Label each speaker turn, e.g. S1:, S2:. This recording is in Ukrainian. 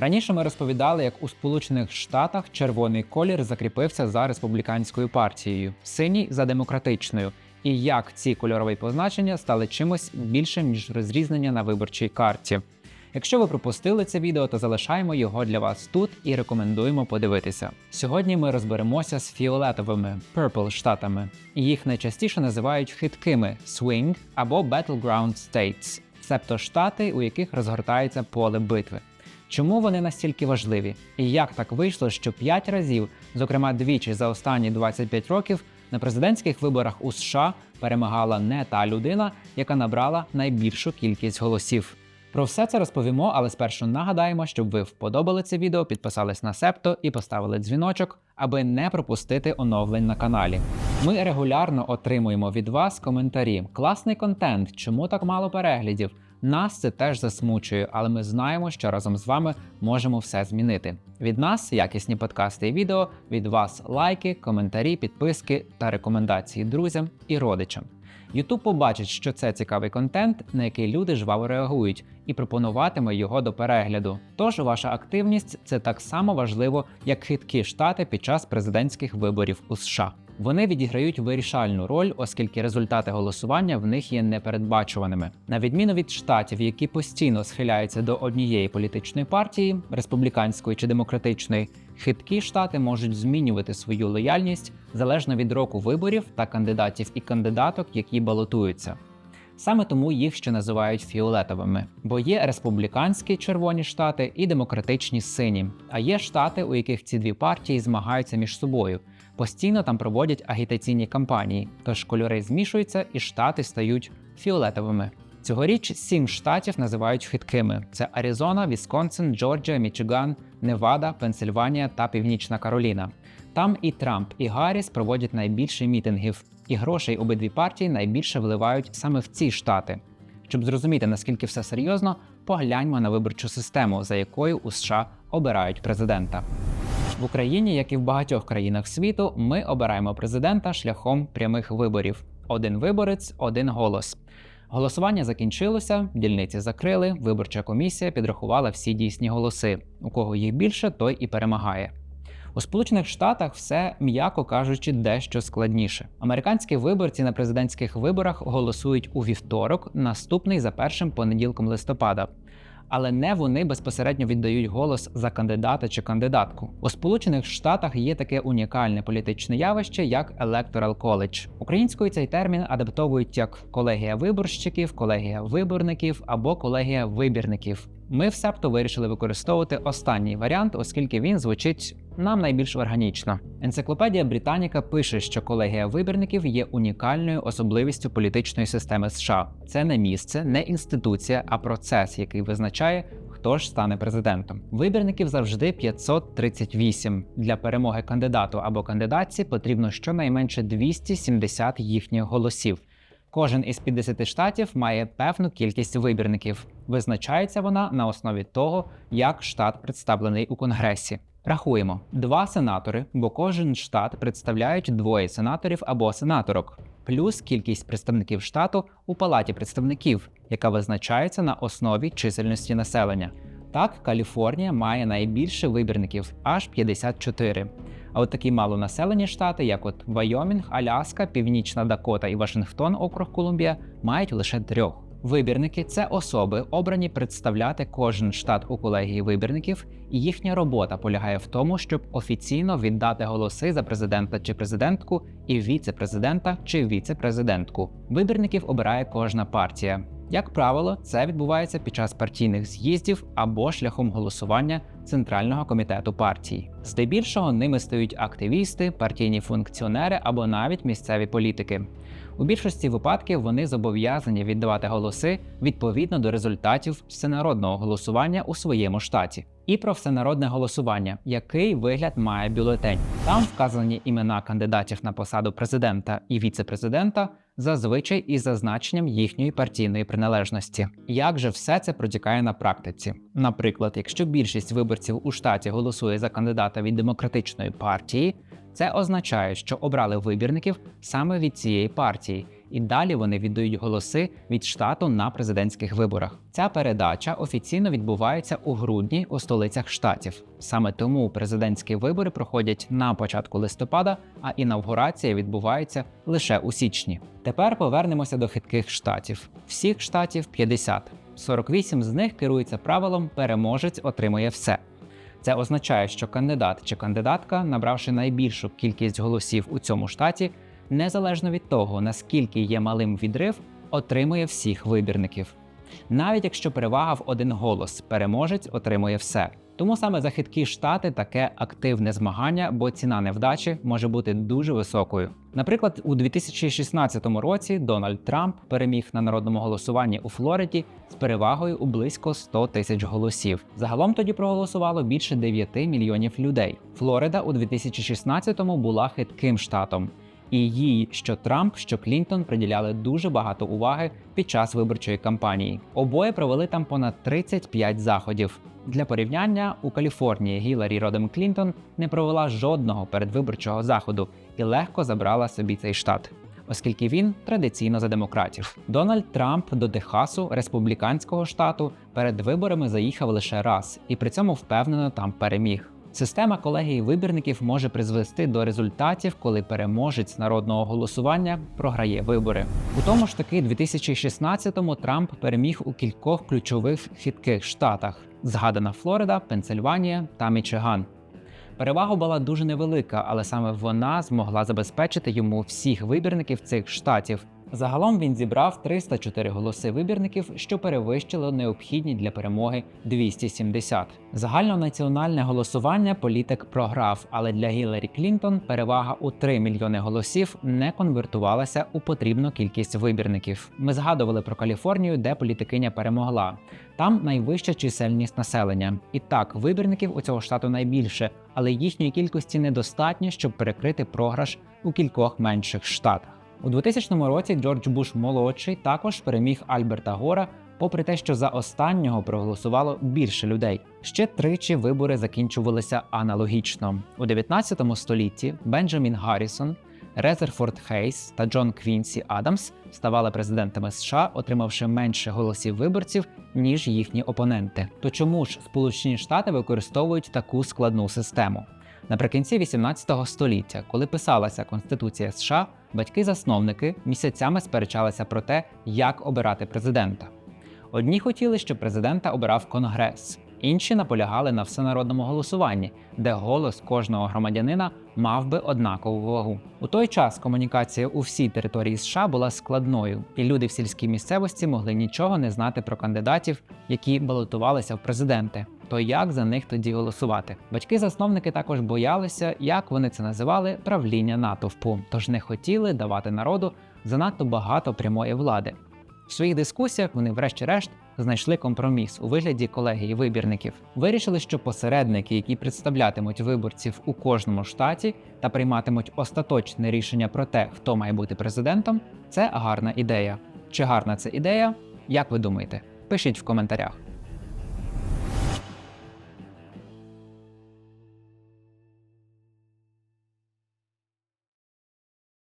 S1: Раніше ми розповідали, як у Сполучених Штатах червоний колір закріпився за республіканською партією, синій за демократичною, і як ці кольорові позначення стали чимось більшим ніж розрізнення на виборчій карті. Якщо ви пропустили це відео, то залишаємо його для вас тут і рекомендуємо подивитися. Сьогодні ми розберемося з фіолетовими Purple штатами. Їх найчастіше називають хиткими Swing або Battleground States, себто штати, у яких розгортається поле битви. Чому вони настільки важливі? І як так вийшло, що 5 разів, зокрема двічі за останні 25 років, на президентських виборах у США перемагала не та людина, яка набрала найбільшу кількість голосів. Про все це розповімо, але спершу нагадаємо, щоб ви вподобали це відео, підписались на Септо і поставили дзвіночок, аби не пропустити оновлень на каналі. Ми регулярно отримуємо від вас коментарі. Класний контент, чому так мало переглядів? Нас це теж засмучує, але ми знаємо, що разом з вами можемо все змінити. Від нас якісні подкасти і відео, від вас лайки, коментарі, підписки та рекомендації друзям і родичам. YouTube побачить, що це цікавий контент, на який люди жваво реагують, і пропонуватиме його до перегляду. Тож ваша активність це так само важливо, як хиткі штати під час президентських виборів у США. Вони відіграють вирішальну роль, оскільки результати голосування в них є непередбачуваними. На відміну від штатів, які постійно схиляються до однієї політичної партії, республіканської чи демократичної, хиткі штати можуть змінювати свою лояльність залежно від року виборів та кандидатів і кандидаток, які балотуються. Саме тому їх ще називають фіолетовими, бо є республіканські червоні штати і демократичні сині. А є штати, у яких ці дві партії змагаються між собою. Постійно там проводять агітаційні кампанії, тож кольори змішуються і штати стають фіолетовими. Цьогоріч сім штатів називають хиткими: це Аризона, Вісконсин, Джорджія, Мічиган, Невада, Пенсильванія та Північна Кароліна. Там і Трамп, і Гарріс проводять найбільше мітингів, і грошей обидві партії найбільше вливають саме в ці штати. Щоб зрозуміти наскільки все серйозно, погляньмо на виборчу систему, за якою у США обирають президента. В Україні, як і в багатьох країнах світу, ми обираємо президента шляхом прямих виборів: один виборець, один голос. Голосування закінчилося, дільниці закрили. Виборча комісія підрахувала всі дійсні голоси. У кого їх більше, той і перемагає. У Сполучених Штатах все, м'яко кажучи, дещо складніше. Американські виборці на президентських виборах голосують у вівторок, наступний за першим понеділком листопада. Але не вони безпосередньо віддають голос за кандидата чи кандидатку. У Сполучених Штатах є таке унікальне політичне явище, як Electoral College. Українською цей термін адаптовують як колегія виборщиків, колегія виборників або колегія вибірників. Ми в Септо вирішили використовувати останній варіант, оскільки він звучить нам найбільш органічно. Енциклопедія Британіка пише, що колегія вибірників є унікальною особливістю політичної системи США. Це не місце, не інституція, а процес, який визначає, хто ж стане президентом. Вибірників завжди 538. Для перемоги кандидату або кандидатці потрібно щонайменше 270 їхніх голосів. Кожен із 50 штатів має певну кількість вибірників. Визначається вона на основі того, як штат представлений у конгресі. Рахуємо два сенатори, бо кожен штат представляють двоє сенаторів або сенаторок, плюс кількість представників штату у палаті представників, яка визначається на основі чисельності населення. Так, Каліфорнія має найбільше вибірників аж 54. А от такі малонаселені штати, як от Вайомінг, Аляска, Північна Дакота і Вашингтон, округ Колумбія, мають лише трьох. Вибірники це особи, обрані представляти кожен штат у колегії вибірників, і їхня робота полягає в тому, щоб офіційно віддати голоси за президента чи президентку і віце-президента чи віце-президентку. Вибірників обирає кожна партія. Як правило, це відбувається під час партійних з'їздів або шляхом голосування центрального комітету партії. Здебільшого ними стають активісти, партійні функціонери або навіть місцеві політики. У більшості випадків вони зобов'язані віддавати голоси відповідно до результатів всенародного голосування у своєму штаті. І про всенародне голосування, який вигляд має бюлетень. Там вказані імена кандидатів на посаду президента і віце-президента, зазвичай із зазначенням їхньої партійної приналежності. Як же все це протікає на практиці? Наприклад, якщо більшість виборців у штаті голосує за кандидата від демократичної партії. Це означає, що обрали вибірників саме від цієї партії, і далі вони віддають голоси від штату на президентських виборах. Ця передача офіційно відбувається у грудні у столицях штатів. Саме тому президентські вибори проходять на початку листопада, а інавгурація відбувається лише у січні. Тепер повернемося до хитких штатів. Всіх штатів 50. 48 з них керуються правилом переможець отримує все. Це означає, що кандидат чи кандидатка, набравши найбільшу кількість голосів у цьому штаті, незалежно від того, наскільки є малим відрив, отримує всіх вибірників. Навіть якщо перевага в один голос, переможець отримує все. Тому саме за хиткі штати таке активне змагання, бо ціна невдачі може бути дуже високою. Наприклад, у 2016 році Дональд Трамп переміг на народному голосуванні у Флориді з перевагою у близько 100 тисяч голосів. Загалом тоді проголосувало більше 9 мільйонів людей. Флорида у 2016-му була хитким штатом. І їй, що Трамп, що Клінтон приділяли дуже багато уваги під час виборчої кампанії. Обоє провели там понад 35 заходів. Для порівняння у Каліфорнії Гіларі Родем Клінтон не провела жодного передвиборчого заходу і легко забрала собі цей штат. Оскільки він традиційно за демократів. Дональд Трамп до Техасу, республіканського штату, перед виборами заїхав лише раз і при цьому впевнено там переміг. Система колегії вибірників може призвести до результатів, коли переможець народного голосування програє вибори. У тому ж таки 2016-му Трамп переміг у кількох ключових хитких штатах: згадана Флорида, Пенсильванія та Мічиган. Перевага була дуже невелика, але саме вона змогла забезпечити йому всіх вибірників цих штатів. Загалом він зібрав 304 голоси вибірників, що перевищило необхідні для перемоги 270. Загальнонаціональне голосування політик програв, але для Гіларі Клінтон перевага у 3 мільйони голосів не конвертувалася у потрібну кількість вибірників. Ми згадували про Каліфорнію, де політикиня перемогла. Там найвища чисельність населення. І так, вибірників у цього штату найбільше, але їхньої кількості недостатньо, щоб перекрити програш у кількох менших штатах. У 2000 році Джордж Буш молодший також переміг Альберта Гора, попри те, що за останнього проголосувало більше людей. Ще тричі вибори закінчувалися аналогічно. У 19 столітті Бенджамін Гаррісон, Резерфорд Хейс та Джон Квінсі Адамс ставали президентами США, отримавши менше голосів виборців ніж їхні опоненти. То чому ж Сполучені Штати використовують таку складну систему? Наприкінці 18 століття, коли писалася Конституція США, батьки-засновники місяцями сперечалися про те, як обирати президента. Одні хотіли, щоб президента обирав Конгрес, інші наполягали на всенародному голосуванні, де голос кожного громадянина мав би однакову вагу. У той час комунікація у всій території США була складною, і люди в сільській місцевості могли нічого не знати про кандидатів, які балотувалися в президенти. То як за них тоді голосувати? Батьки-засновники також боялися, як вони це називали, правління натовпу, тож не хотіли давати народу занадто багато прямої влади. В своїх дискусіях вони, врешті-решт, знайшли компроміс у вигляді колегії вибірників. Вирішили, що посередники, які представлятимуть виборців у кожному штаті та прийматимуть остаточне рішення про те, хто має бути президентом, це гарна ідея. Чи гарна це ідея? Як ви думаєте? Пишіть в коментарях.